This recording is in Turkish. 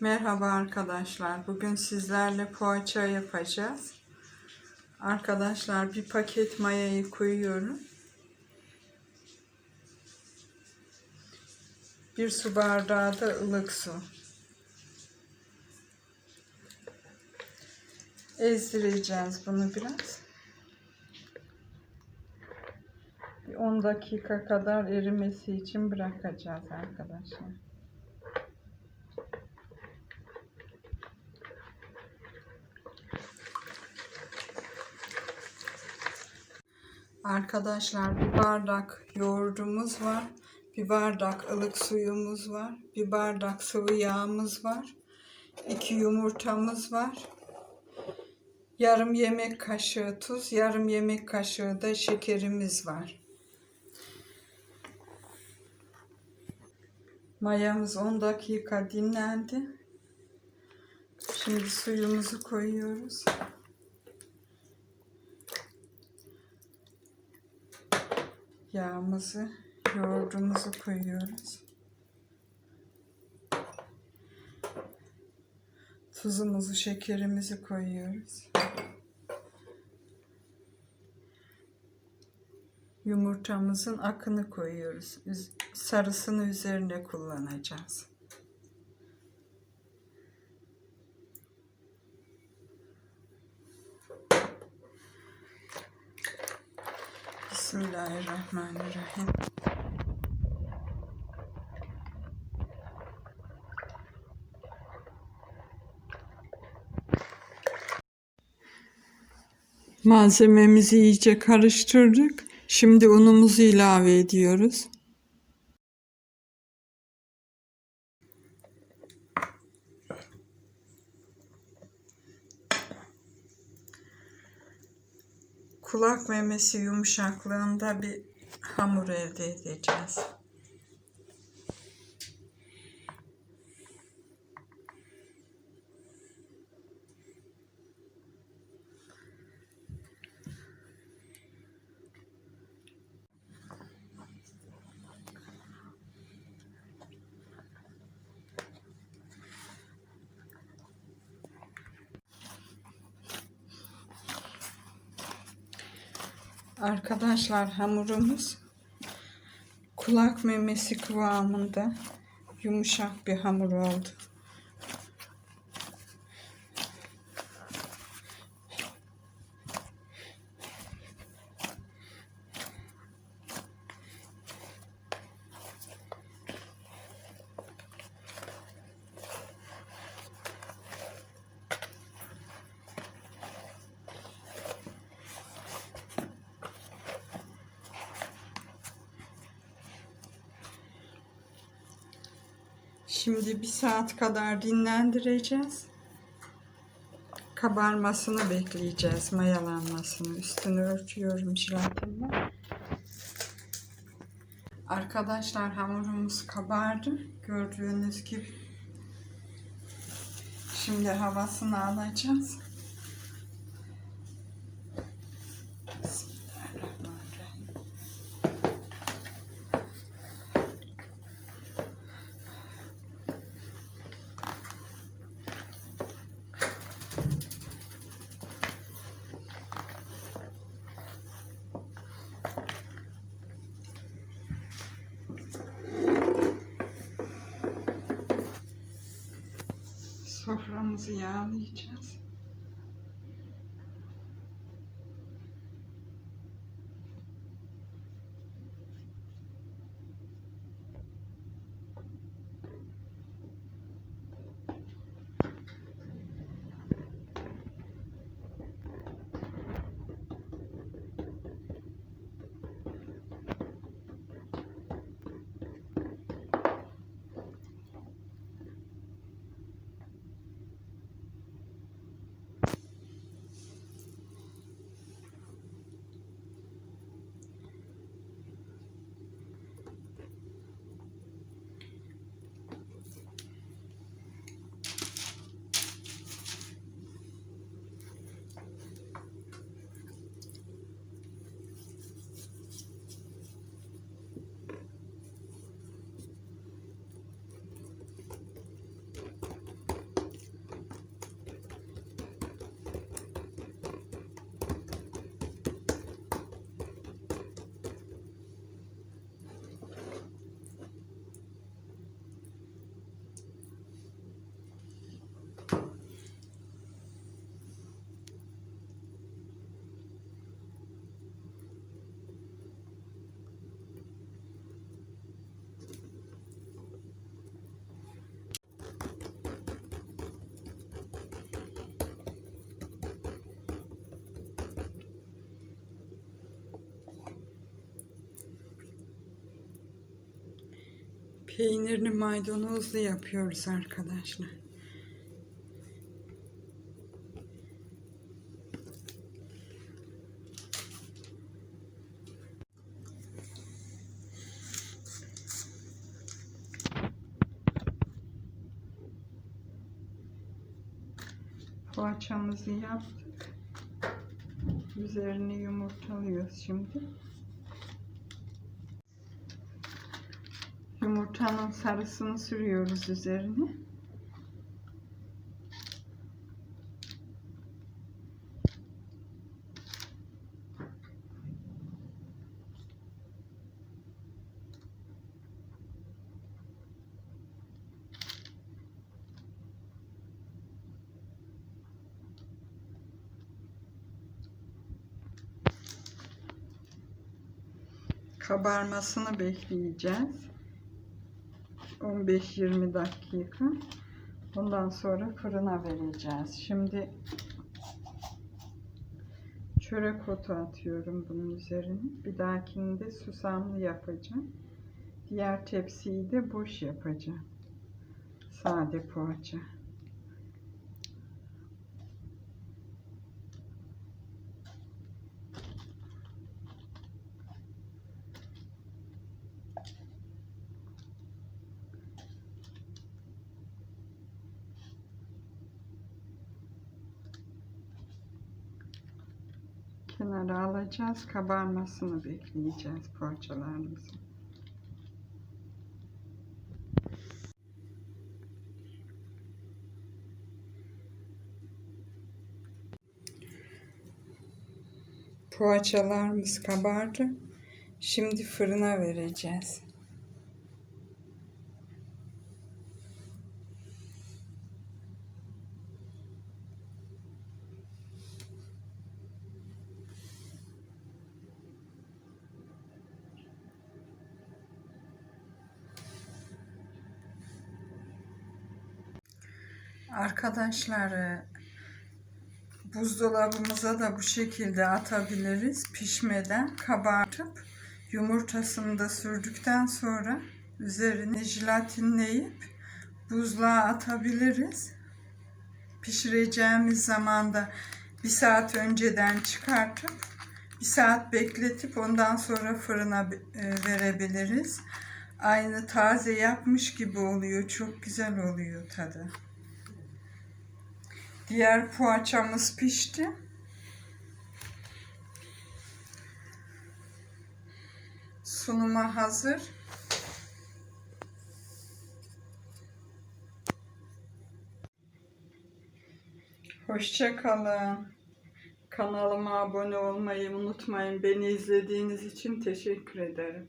Merhaba arkadaşlar. Bugün sizlerle poğaça yapacağız. Arkadaşlar bir paket mayayı koyuyorum. Bir su bardağı da ılık su. Ezdireceğiz bunu biraz. Bir 10 dakika kadar erimesi için bırakacağız arkadaşlar. Arkadaşlar bir bardak yoğurdumuz var. Bir bardak ılık suyumuz var. Bir bardak sıvı yağımız var. iki yumurtamız var. Yarım yemek kaşığı tuz, yarım yemek kaşığı da şekerimiz var. Mayamız 10 dakika dinlendi. Şimdi suyumuzu koyuyoruz. Yağımızı, yoğurdumuzu koyuyoruz. Tuzumuzu, şekerimizi koyuyoruz. Yumurtamızın akını koyuyoruz. Sarısını üzerine kullanacağız. Bismillahirrahmanirrahim. Malzememizi iyice karıştırdık. Şimdi unumuzu ilave ediyoruz. Kulak memesi yumuşaklığında bir hamur elde edeceğiz. Arkadaşlar hamurumuz kulak memesi kıvamında yumuşak bir hamur oldu. Şimdi bir saat kadar dinlendireceğiz. Kabarmasını bekleyeceğiz, mayalanmasını. Üstünü örtüyorum jelatinle. Arkadaşlar hamurumuz kabardı. Gördüğünüz gibi. Şimdi havasını alacağız. uns e anos. Peynirli maydanozlu yapıyoruz arkadaşlar. Poğaçamızı yaptık. Üzerini yumurtalıyoruz şimdi. Yumurtanın sarısını sürüyoruz üzerine. Kabarmasını bekleyeceğiz. 15-20 dakika. Ondan sonra fırına vereceğiz. Şimdi çörek otu atıyorum bunun üzerine. Bir dahakinde susamlı yapacağım. Diğer tepsiyi de boş yapacağım. Sade poğaça. Kenara alacağız. Kabarmasını bekleyeceğiz poğaçalarımızın. Poğaçalarımız kabardı. Şimdi fırına vereceğiz. Arkadaşlar buzdolabımıza da bu şekilde atabiliriz. Pişmeden kabartıp yumurtasını da sürdükten sonra üzerine jelatinleyip buzluğa atabiliriz. Pişireceğimiz zaman da bir saat önceden çıkartıp bir saat bekletip ondan sonra fırına e, verebiliriz. Aynı taze yapmış gibi oluyor. Çok güzel oluyor tadı. Diğer poğaçamız pişti. Sunuma hazır. Hoşça kalın. Kanalıma abone olmayı unutmayın. Beni izlediğiniz için teşekkür ederim.